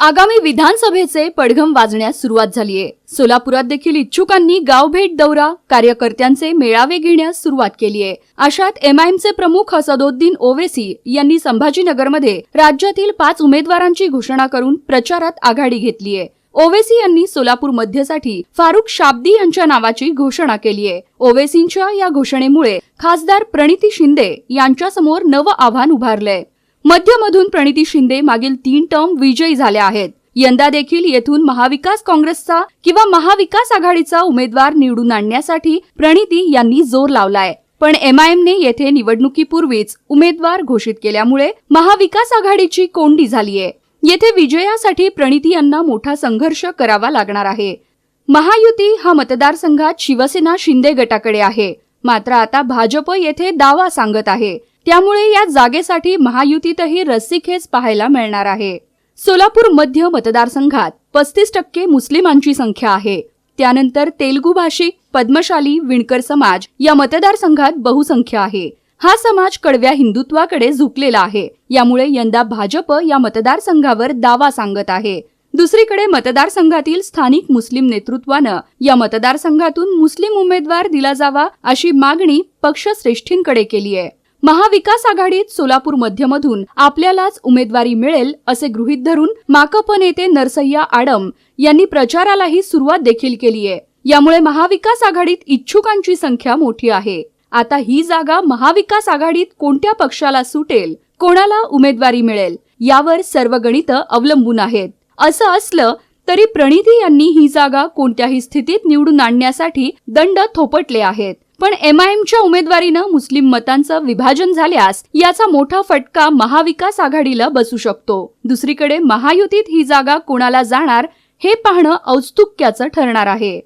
आगामी विधानसभेचे पडघम वाजण्यास सुरुवात झालीय. सोलापुरात देखील इच्छुकांनी गावभेट दौरा कार्यकर्त्यांचे मेळावे घेण्यास सुरुवात केली आहे अशात एमआयएमचे प्रमुख असदोद्दीन ओवेसी यांनी संभाजीनगरमध्ये राज्यातील पाच उमेदवारांची घोषणा करून प्रचारात आघाडी घेतली आहे ओवेसी यांनी सोलापूर मध्यसाठी फारुख शाब्दी यांच्या नावाची घोषणा केली आहे ओवेसींच्या या घोषणेमुळे खासदार प्रणिती शिंदे यांच्यासमोर नवं आव्हान उभारलंय. मध्यमधून प्रणिती शिंदे मागील तीन टर्म विजयी झाल्या आहेत. यंदा देखील येथून महाविकास काँग्रेसचा किंवा महाविकास आघाडीचा उमेदवार निवडून आणण्यासाठी प्रणिती यांनी जोर लावलाय. पण एमआयएमने येथे निवडणुकीपूर्वीच उमेदवार घोषित केल्यामुळे महाविकास आघाडीची कोंडी झालीय. येथे विजयासाठी प्रणिती यांना मोठा संघर्ष करावा लागणार आहे. महायुती हा मतदारसंघात शिवसेना शिंदे गटाकडे आहे. मात्र आता भाजप येथे दावा सांगत आहे. त्यामुळे या जागेसाठी महायुतीतही रस्सीखेच पाहायला मिळणार आहे. सोलापूर मध्य मतदारसंघात पस्तीस टक्के मुस्लिमांची संख्या आहे. त्यानंतर तेलगू भाषिक पद्मशाली विणकर समाज या मतदारसंघात बहुसंख्य आहे. हा समाज कडव्या हिंदुत्वाकडे झुकलेला आहे. यामुळे यंदा भाजप या मतदारसंघावर दावा सांगत आहे. दुसरीकडे मतदारसंघातील स्थानिक मुस्लिम नेतृत्वानं या मतदारसंघातून मुस्लिम उमेदवार दिला जावा अशी मागणी पक्षश्रेष्ठींकडे केली आहे महाविकास आघाडीत सोलापूर मध्यमधून आपल्यालाच उमेदवारी मिळेल असे गृहीत धरून माकप नेते नरसय्या आडम यांनी प्रचारालाही सुरुवात देखील केली आहे. यामुळे महाविकास आघाडीत इच्छुकांची संख्या मोठी आहे. आता ही जागा महाविकास आघाडीत कोणत्या पक्षाला सुटेल कोणाला उमेदवारी मिळेल यावर सर्व गणित अवलंबून आहेत. असं असलं तरी प्रणिती यांनी ही जागा कोणत्याही स्थितीत निवडून आणण्यासाठी दंड थोपटले आहेत. पण एमआयएमच्या उमेदवारीनं मुस्लिम मतांचं विभाजन झाल्यास याचा मोठा फटका महाविकास आघाडीला बसू शकतो. दुसरीकडे महायुतीत ही जागा कोणाला जाणार हे पाहणं औत्सुक्याचं ठरणार आहे.